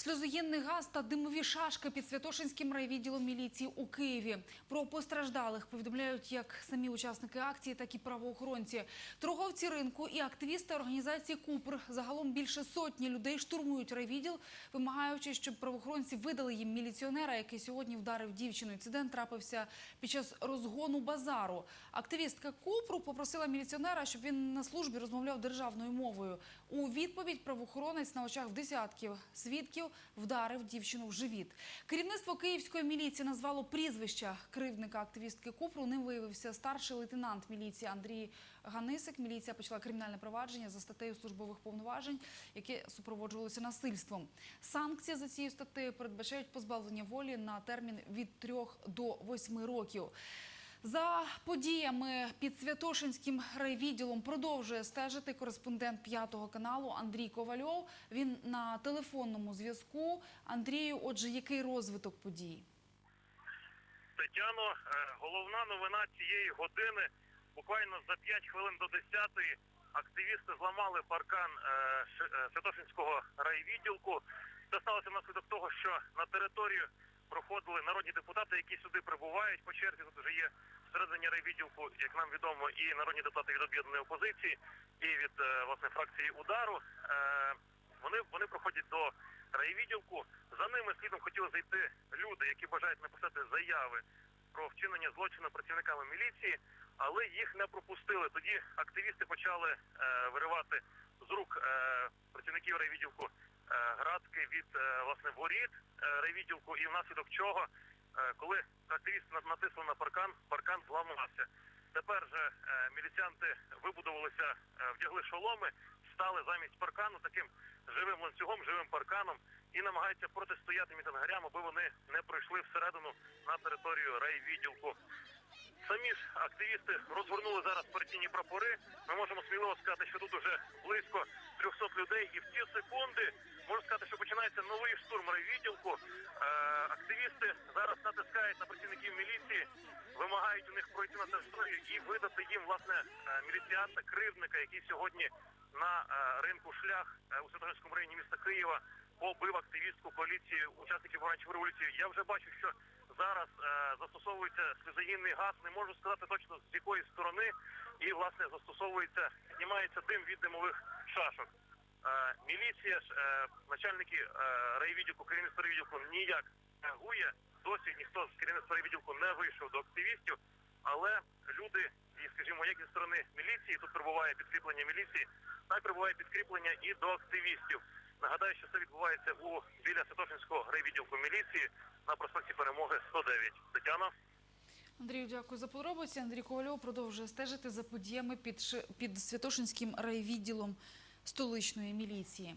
Сльозогінний газ та димові шашки під Святошинським райвідділом міліції у Києві. Про постраждалих повідомляють як самі учасники акції, так і правоохоронці. Торговці ринку і активісти організації Купр. Загалом більше сотні людей штурмують райвідділ, вимагаючи, щоб правоохоронці видали їм міліціонера, який сьогодні вдарив дівчину. Інцидент трапився під час розгону базару. Активістка Купру попросила міліціонера, щоб він на службі розмовляв державною мовою. У відповідь правоохоронець на очах десятків свідків вдарив дівчину в живіт. Керівництво київської міліції назвало прізвища кривдника активістки Купру. Ним виявився старший лейтенант міліції Андрій Ганисик. Міліція почала кримінальне провадження за статтею службових повноважень, яке супроводжувалося насильством. Санкції за цією статтею передбачають позбавлення волі на термін від 3 до 8 років. За подіями під Святошинським райвідділом продовжує стежити кореспондент п'ятого каналу Андрій Ковальов. Він на телефонному зв'язку. Андрію, отже, який розвиток подій? Тетяно, е, головна новина цієї години. Буквально за 5 хвилин до 10 активісти зламали паркан е, е, Святошинського райвідділку. Це сталося внаслідок того, що на територію проходили народні депутати, які сюди прибувають по черзі. Тут вже є всередині райвідділку, як нам відомо, і народні депутати від об'єднаної опозиції, і від е, власне фракції удару. Е, Вони вони проходять до райвідділку. За ними слідом хотіли зайти люди, які бажають написати заяви про вчинення злочину працівниками міліції, але їх не пропустили. Тоді активісти почали е, виривати з рук працівників райвідділку градки від власне воріт райвідділку, і внаслідок чого, коли активісти натиснув на паркан, паркан зламався. Тепер же е, міліціянти вибудувалися, е, вдягли шоломи, стали замість паркану таким живим ланцюгом, живим парканом і намагаються протистояти мітингарям, аби вони не пройшли всередину на територію райвідділку. Самі ж активісти розгорнули зараз партійні прапори. Ми можемо сміливо сказати, що тут уже близько 300 людей, і в ці секунди можу сказати, що починається новий штурм райвідділку. Е, активісти зараз натискають на працівників міліції, вимагають у них пройти на територію і видати їм власне е, міліціанта кривдника, який сьогодні на е, ринку шлях е, у Святошинському районі міста Києва побив активістку поліції учасників оранжевої революції. Я вже бачу, що зараз е, застосовується сльозогінний газ. Не можу сказати точно з якої сторони, і власне застосовується, знімається дим від димових шашок. Е, міліція ж, е, начальники райвідділку, керівництва райвідділку ніяк не реагує. Досі ніхто з керівництва райвідділку не вийшов до активістів, але люди, і скажімо, як зі сторони міліції, тут прибуває підкріплення міліції, так прибуває підкріплення і до активістів. Нагадаю, що це відбувається у біля Святошинського райвідділку міліції на проспекті Перемоги 109. Тетяна. Андрію, дякую за подробиці. Андрій Ковальов продовжує стежити за подіями під, під Святошинським райвідділом столичної міліції.